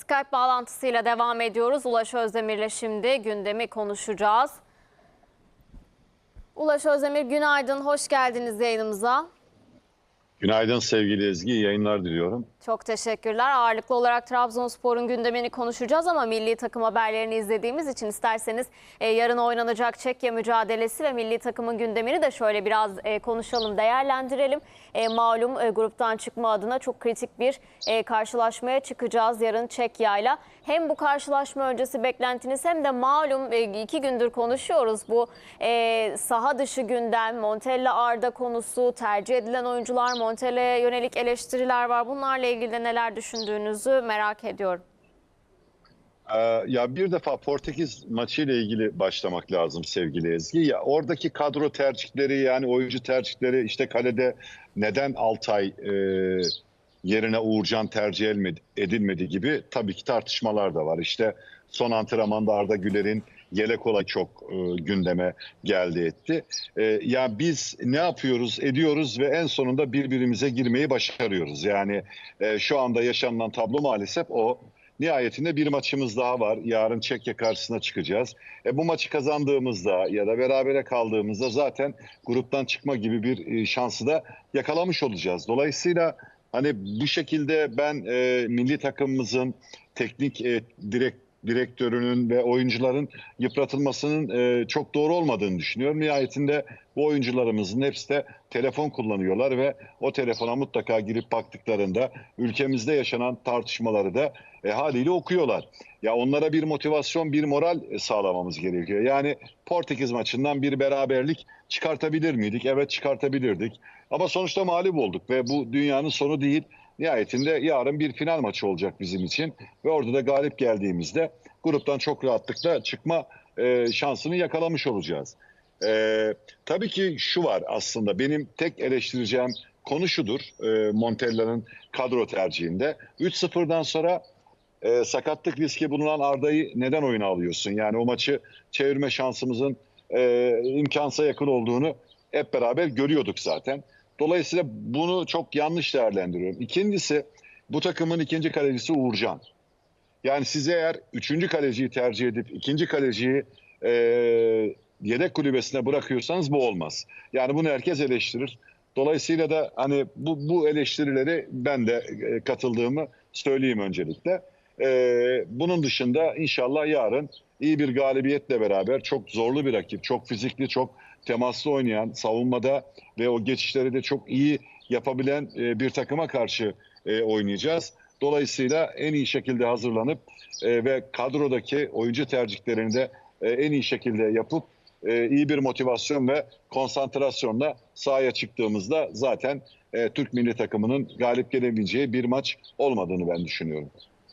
Skype bağlantısıyla devam ediyoruz. Ulaş Özdemir'le şimdi gündemi konuşacağız. Ulaş Özdemir günaydın, hoş geldiniz yayınımıza. Günaydın sevgili Ezgi, yayınlar diliyorum. Çok teşekkürler. Ağırlıklı olarak Trabzonspor'un gündemini konuşacağız ama milli takım haberlerini izlediğimiz için isterseniz e, yarın oynanacak Çekya mücadelesi ve milli takımın gündemini de şöyle biraz e, konuşalım, değerlendirelim. E, malum e, gruptan çıkma adına çok kritik bir e, karşılaşmaya çıkacağız yarın Çekya'yla. Hem bu karşılaşma öncesi beklentiniz hem de malum e, iki gündür konuşuyoruz bu e, saha dışı gündem, Montella Arda konusu, tercih edilen oyuncular, Montella'ya yönelik eleştiriler var. Bunlarla ilgili neler düşündüğünüzü merak ediyorum. Ee, ya bir defa Portekiz maçıyla ilgili başlamak lazım sevgili Ezgi. Ya oradaki kadro tercihleri yani oyuncu tercihleri işte kalede neden Altay e, yerine Uğurcan tercih edilmedi, edilmedi gibi tabii ki tartışmalar da var. İşte son antrenmanda Arda Güler'in yelek olay çok e, gündeme geldi etti. E, ya biz ne yapıyoruz ediyoruz ve en sonunda birbirimize girmeyi başarıyoruz. Yani e, şu anda yaşanılan tablo maalesef o. Nihayetinde bir maçımız daha var. Yarın Çekya karşısına çıkacağız. E, bu maçı kazandığımızda ya da berabere kaldığımızda zaten gruptan çıkma gibi bir e, şansı da yakalamış olacağız. Dolayısıyla hani bu şekilde ben e, milli takımımızın teknik e, direkt direktörünün ve oyuncuların yıpratılmasının e, çok doğru olmadığını düşünüyorum. Nihayetinde bu oyuncularımızın hepsi de telefon kullanıyorlar ve o telefona mutlaka girip baktıklarında ülkemizde yaşanan tartışmaları da e, haliyle okuyorlar. Ya onlara bir motivasyon, bir moral e, sağlamamız gerekiyor. Yani Portekiz maçından bir beraberlik çıkartabilir miydik? Evet çıkartabilirdik. Ama sonuçta mağlup olduk ve bu dünyanın sonu değil. Nihayetinde yarın bir final maçı olacak bizim için ve orada da galip geldiğimizde gruptan çok rahatlıkla çıkma e, şansını yakalamış olacağız. E, tabii ki şu var aslında benim tek eleştireceğim konu şudur e, Montella'nın kadro tercihinde. 3-0'dan sonra e, sakatlık riski bulunan Arda'yı neden oyuna alıyorsun? Yani o maçı çevirme şansımızın e, imkansa yakın olduğunu hep beraber görüyorduk zaten. Dolayısıyla bunu çok yanlış değerlendiriyorum. İkincisi bu takımın ikinci kalecisi Uğurcan. Yani siz eğer üçüncü kaleciyi tercih edip ikinci kaleciyi e, yedek kulübesine bırakıyorsanız bu olmaz. Yani bunu herkes eleştirir. Dolayısıyla da hani bu, bu eleştirileri ben de e, katıldığımı söyleyeyim öncelikle. E, bunun dışında inşallah yarın iyi bir galibiyetle beraber çok zorlu bir rakip, çok fizikli, çok temaslı oynayan, savunmada ve o geçişleri de çok iyi yapabilen e, bir takıma karşı e, oynayacağız. Dolayısıyla en iyi şekilde hazırlanıp e, ve kadrodaki oyuncu tercihlerini de e, en iyi şekilde yapıp e, iyi bir motivasyon ve konsantrasyonla sahaya çıktığımızda zaten e, Türk milli takımının galip gelebileceği bir maç olmadığını ben düşünüyorum.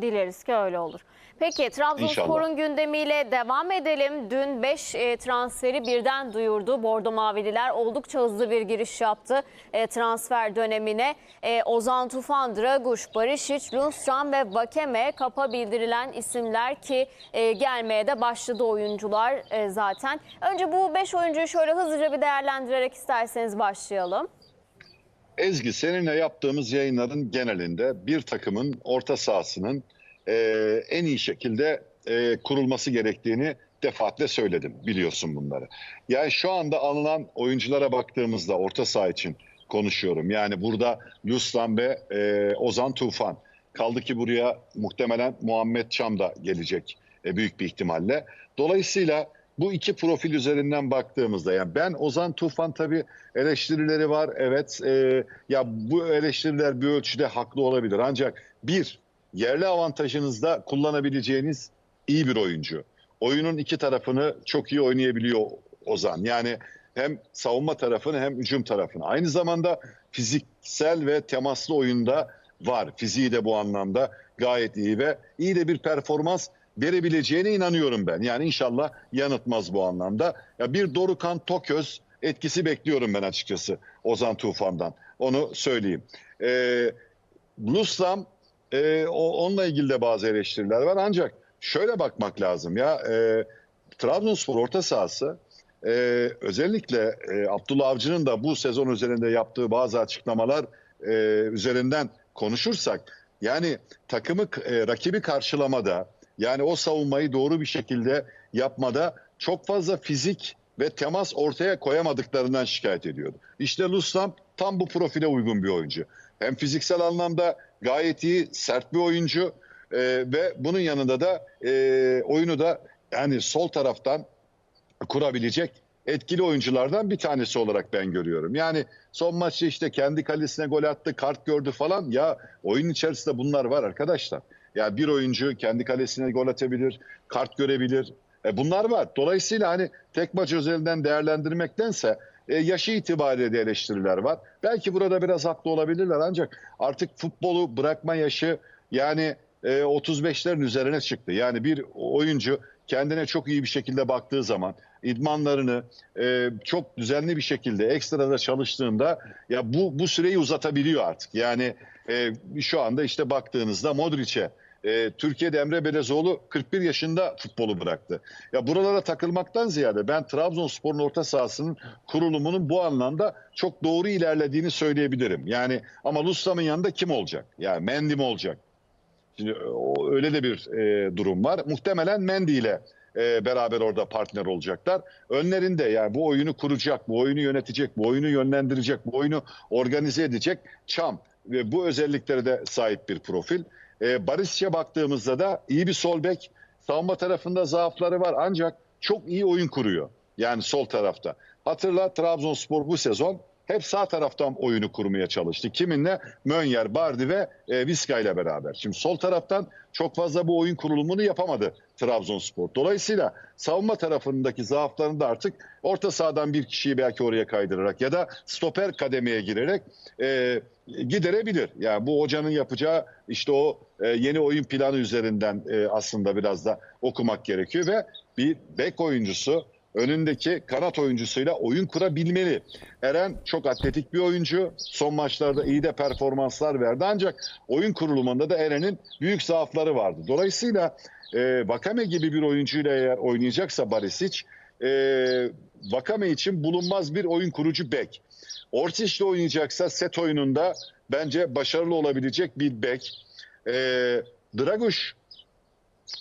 Dileriz ki öyle olur. Peki Trabzonspor'un gündemiyle devam edelim. Dün 5 transferi birden duyurdu. Bordo Mavililer oldukça hızlı bir giriş yaptı e, transfer dönemine. E, Ozan Tufan, Draguş, Barışic, Lundstram ve Vakeme kapa bildirilen isimler ki e, gelmeye de başladı oyuncular e, zaten. Önce bu 5 oyuncuyu şöyle hızlıca bir değerlendirerek isterseniz başlayalım. Ezgi seninle yaptığımız yayınların genelinde bir takımın orta sahasının e, en iyi şekilde e, kurulması gerektiğini defaatle söyledim biliyorsun bunları. Yani şu anda alınan oyunculara baktığımızda orta saha için konuşuyorum. Yani burada Luslan ve e, Ozan Tufan kaldı ki buraya muhtemelen Muhammed Çam da gelecek e, büyük bir ihtimalle. Dolayısıyla bu iki profil üzerinden baktığımızda yani ben Ozan Tufan tabii eleştirileri var. Evet e, ya bu eleştiriler bir ölçüde haklı olabilir. Ancak bir yerli avantajınızda kullanabileceğiniz iyi bir oyuncu. Oyunun iki tarafını çok iyi oynayabiliyor Ozan. Yani hem savunma tarafını hem hücum tarafını. Aynı zamanda fiziksel ve temaslı oyunda var. Fiziği de bu anlamda gayet iyi ve iyi de bir performans verebileceğine inanıyorum ben. Yani inşallah yanıtmaz bu anlamda. Ya bir Dorukan Toköz etkisi bekliyorum ben açıkçası Ozan Tufan'dan. Onu söyleyeyim. Ee, Luslam e, o, onunla ilgili de bazı eleştiriler var ancak şöyle bakmak lazım ya e, Trabzonspor orta sahası e, özellikle e, Abdullah Avcı'nın da bu sezon üzerinde yaptığı bazı açıklamalar e, üzerinden konuşursak Yani takımı e, rakibi karşılamada yani o savunmayı doğru bir şekilde yapmada çok fazla fizik ve temas ortaya koyamadıklarından şikayet ediyordu. İşte Luslam tam bu profile uygun bir oyuncu. Hem fiziksel anlamda gayet iyi, sert bir oyuncu e, ve bunun yanında da e, oyunu da yani sol taraftan kurabilecek etkili oyunculardan bir tanesi olarak ben görüyorum. Yani son maçta işte kendi kalesine gol attı, kart gördü falan. Ya oyun içerisinde bunlar var arkadaşlar. Ya bir oyuncu kendi kalesine gol atabilir, kart görebilir. E bunlar var. Dolayısıyla hani tek maç özelinden değerlendirmektense e, yaşı itibariyle de eleştiriler var. Belki burada biraz haklı olabilirler ancak artık futbolu bırakma yaşı yani e, 35'lerin üzerine çıktı. Yani bir oyuncu kendine çok iyi bir şekilde baktığı zaman idmanlarını e, çok düzenli bir şekilde ekstrada çalıştığında ya bu bu süreyi uzatabiliyor artık. Yani e, şu anda işte baktığınızda Modric'e e, Türkiye'de Emre Belezoğlu 41 yaşında futbolu bıraktı. Ya buralara takılmaktan ziyade ben Trabzonspor'un orta sahasının kurulumunun bu anlamda çok doğru ilerlediğini söyleyebilirim. Yani ama Lustam'ın yanında kim olacak? Yani Mendy mi olacak? Şimdi o, öyle de bir e, durum var. Muhtemelen Mendy ile e, beraber orada partner olacaklar. Önlerinde yani bu oyunu kuracak, bu oyunu yönetecek, bu oyunu yönlendirecek, bu oyunu organize edecek Çam ve bu özelliklere de sahip bir profil. E, Barış'a baktığımızda da iyi bir sol bek. Savunma tarafında zaafları var ancak çok iyi oyun kuruyor. Yani sol tarafta. Hatırla Trabzonspor bu sezon hep sağ taraftan oyunu kurmaya çalıştı. Kiminle? Mönyer, Bardi ve e, Viska ile beraber. Şimdi sol taraftan çok fazla bu oyun kurulumunu yapamadı Trabzonspor. Dolayısıyla savunma tarafındaki zaaflarını da artık orta sahadan bir kişiyi belki oraya kaydırarak ya da stoper kademeye girerek e, giderebilir. Yani bu hocanın yapacağı işte o e, yeni oyun planı üzerinden e, aslında biraz da okumak gerekiyor ve bir bek oyuncusu önündeki kanat oyuncusuyla oyun kurabilmeli. Eren çok atletik bir oyuncu. Son maçlarda iyi de performanslar verdi ancak oyun kurulumunda da Eren'in büyük zaafları vardı. Dolayısıyla e, Vakame gibi bir oyuncuyla eğer oynayacaksa Barisic e, Vakame için bulunmaz bir oyun kurucu bek. Ortiç'le oynayacaksa set oyununda bence başarılı olabilecek bir bek. E, Draguş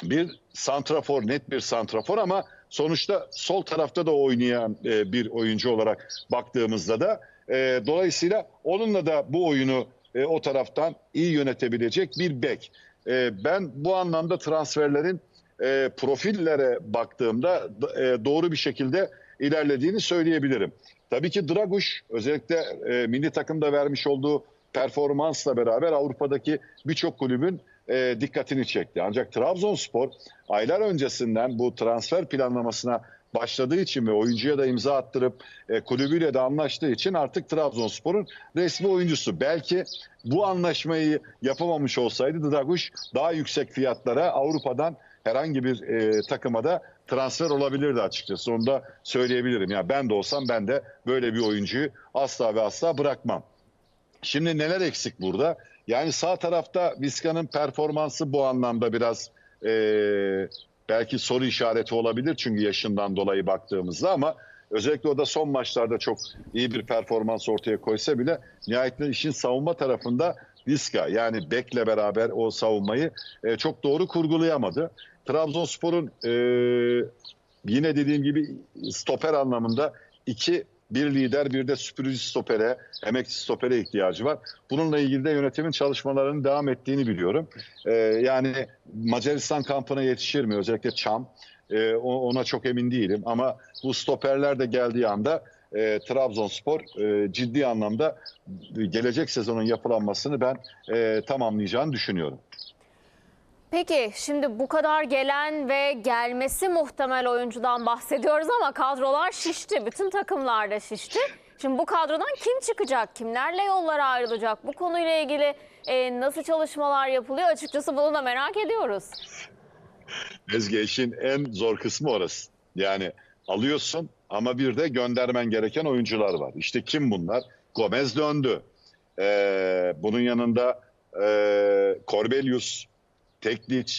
bir santrafor, net bir santrafor ama sonuçta sol tarafta da oynayan e, bir oyuncu olarak baktığımızda da e, dolayısıyla onunla da bu oyunu e, o taraftan iyi yönetebilecek bir bek. E, ben bu anlamda transferlerin e, profillere baktığımda e, doğru bir şekilde ilerlediğini söyleyebilirim. Tabii ki Draguş özellikle e, milli takımda vermiş olduğu performansla beraber Avrupa'daki birçok kulübün e, dikkatini çekti. Ancak Trabzonspor aylar öncesinden bu transfer planlamasına başladığı için ve oyuncuya da imza attırıp e, kulübüyle de anlaştığı için artık Trabzonspor'un resmi oyuncusu. Belki bu anlaşmayı yapamamış olsaydı Draguş daha yüksek fiyatlara Avrupa'dan herhangi bir e, takıma da transfer olabilirdi açıkçası. Onu da söyleyebilirim. Yani ben de olsam ben de böyle bir oyuncuyu asla ve asla bırakmam. Şimdi neler eksik burada? Yani sağ tarafta Vizca'nın performansı bu anlamda biraz e, belki soru işareti olabilir çünkü yaşından dolayı baktığımızda ama özellikle o da son maçlarda çok iyi bir performans ortaya koysa bile nihayetinde işin savunma tarafında Vizca yani Bek'le beraber o savunmayı e, çok doğru kurgulayamadı. Trabzonspor'un e, yine dediğim gibi stoper anlamında iki bir lider bir de süpürücü stopere, emekçi stopere ihtiyacı var. Bununla ilgili de yönetimin çalışmalarının devam ettiğini biliyorum. Ee, yani Macaristan kampına yetişir mi? Özellikle Çam. Ee, ona çok emin değilim. Ama bu stoperler de geldiği anda e, Trabzonspor e, ciddi anlamda gelecek sezonun yapılanmasını ben e, tamamlayacağını düşünüyorum. Peki şimdi bu kadar gelen ve gelmesi muhtemel oyuncudan bahsediyoruz ama kadrolar şişti. Bütün takımlar da şişti. Şimdi bu kadrodan kim çıkacak? Kimlerle yollara ayrılacak? Bu konuyla ilgili e, nasıl çalışmalar yapılıyor? Açıkçası bunu da merak ediyoruz. Ezgi işin en zor kısmı orası. Yani alıyorsun ama bir de göndermen gereken oyuncular var. İşte kim bunlar? Gomez döndü. Ee, bunun yanında e, Corbelius, Teklic,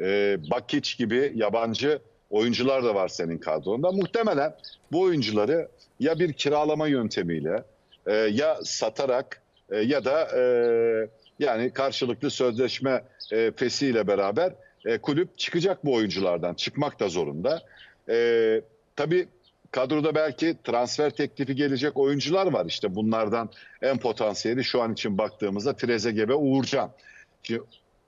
e, Bakic gibi yabancı oyuncular da var senin kadronda. Muhtemelen bu oyuncuları ya bir kiralama yöntemiyle e, ya satarak e, ya da e, Yani karşılıklı sözleşme e, fesiyle beraber e, kulüp çıkacak bu oyunculardan. Çıkmak da zorunda. E, tabii kadroda belki transfer teklifi gelecek oyuncular var. İşte bunlardan en potansiyeli şu an için baktığımızda Trezeguet ve Uğurcan. Şimdi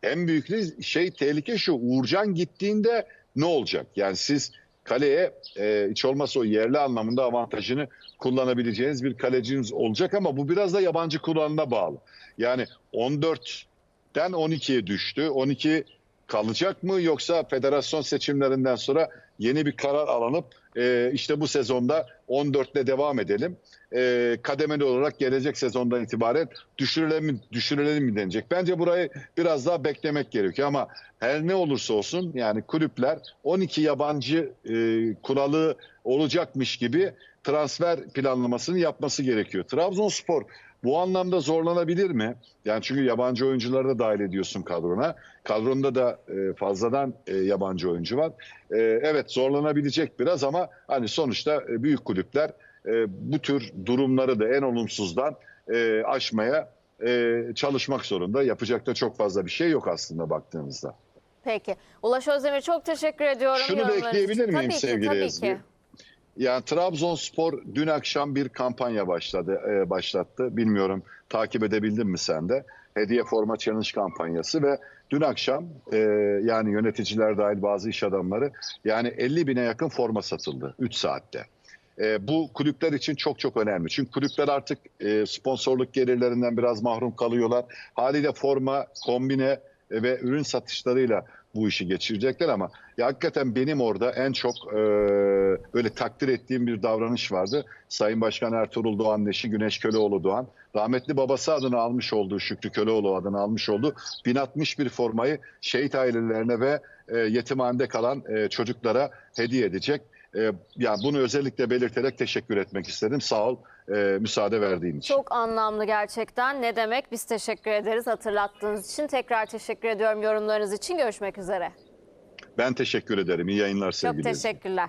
en büyük şey tehlike şu. Uğurcan gittiğinde ne olacak? Yani siz kaleye e, hiç olmazsa o yerli anlamında avantajını kullanabileceğiniz bir kaleciniz olacak ama bu biraz da yabancı kullanına bağlı. Yani 14'ten 12'ye düştü. 12 kalacak mı yoksa federasyon seçimlerinden sonra yeni bir karar alınıp e, işte bu sezonda 14'le devam edelim. E, kademeli olarak gelecek sezondan itibaren düşürelim mi, düşürelim mi denecek. Bence burayı biraz daha beklemek gerekiyor ama her ne olursa olsun yani kulüpler 12 yabancı e, kuralı olacakmış gibi transfer planlamasını yapması gerekiyor. Trabzonspor bu anlamda zorlanabilir mi? Yani çünkü yabancı oyuncuları da dahil ediyorsun kadrona. Kadronda da e, fazladan e, yabancı oyuncu var. E, evet zorlanabilecek biraz ama hani sonuçta büyük kulüpler bu tür durumları da en olumsuzdan aşmaya çalışmak zorunda. Yapacak da çok fazla bir şey yok aslında baktığımızda. Peki. Ulaş Özdemir çok teşekkür ediyorum. Şunu da ekleyebilir miyim tabii sevgili ki, tabii Ezgi? ki. Yani Trabzonspor dün akşam bir kampanya başladı, e, başlattı. Bilmiyorum takip edebildin mi sen de? Hediye Forma Challenge kampanyası ve dün akşam e, yani yöneticiler dahil bazı iş adamları yani 50 bine yakın forma satıldı 3 saatte. E, bu kulüpler için çok çok önemli. Çünkü kulüpler artık e, sponsorluk gelirlerinden biraz mahrum kalıyorlar. Haliyle forma, kombine ve ürün satışlarıyla bu işi geçirecekler ama ya hakikaten benim orada en çok e, böyle takdir ettiğim bir davranış vardı. Sayın Başkan Ertuğrul Doğan eşi Güneş Köleoğlu Doğan rahmetli babası adını almış olduğu Şükrü Köleoğlu adını almış olduğu 1061 formayı şehit ailelerine ve e, yetimhanede kalan e, çocuklara hediye edecek. E, yani bunu özellikle belirterek teşekkür etmek istedim. Sağ ol e, müsaade verdiğin için. Çok anlamlı gerçekten. Ne demek? Biz teşekkür ederiz hatırlattığınız için. Tekrar teşekkür ediyorum yorumlarınız için. Görüşmek üzere. Ben teşekkür ederim. İyi yayınlar Çok sevgili izleyiciler. teşekkürler.